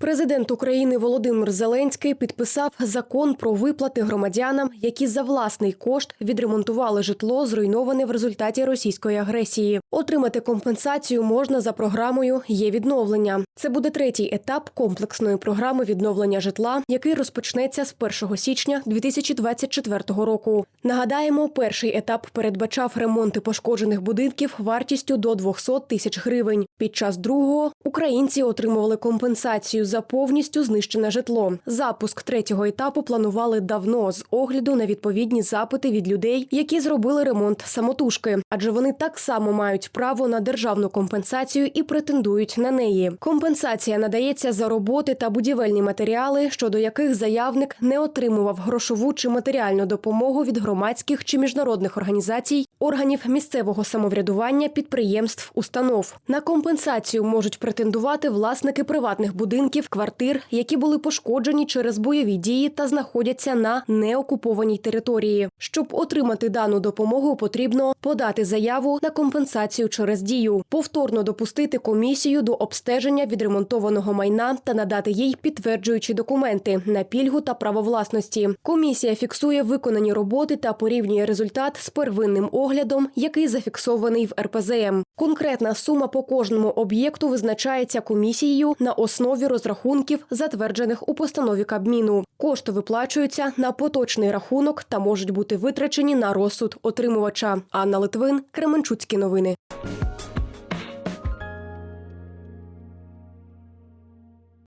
Президент України Володимир Зеленський підписав закон про виплати громадянам, які за власний кошт відремонтували житло, зруйноване в результаті російської агресії. Отримати компенсацію можна за програмою Є відновлення. Це буде третій етап комплексної програми відновлення житла, який розпочнеться з 1 січня 2024 року. Нагадаємо, перший етап передбачав ремонти пошкоджених будинків вартістю до 200 тисяч гривень. Під час другого українці отримували компенсацію за повністю знищене житло. Запуск третього етапу планували давно з огляду на відповідні запити від людей, які зробили ремонт самотужки, адже вони так само мають право на державну компенсацію і претендують на неї. Компенсація надається за роботи та будівельні матеріали, щодо яких заявник не отримував грошову чи матеріальну допомогу від громадських чи міжнародних організацій, органів місцевого самоврядування, підприємств, установ. На компенсацію можуть претендувати власники приватних будинків, квартир, які були пошкоджені через бойові дії та знаходяться на неокупованій території. Щоб отримати дану допомогу, потрібно подати заяву на компенсацію через дію, повторно допустити комісію до обстеження відремонтованого майна та надати їй підтверджуючі документи на пільгу та право власності. Комісія фіксує виконані роботи та порівнює результат з первинним оглядом, який зафіксований в РПЗМ. Конкретна сума по кожному об'єкту визначається комісією на основі розрахунків, затверджених у постанові Кабміну. Кошти виплачуються на поточний рахунок та можуть бути витрачені на розсуд отримувача. Анна Литвин, Кременчуцькі новини.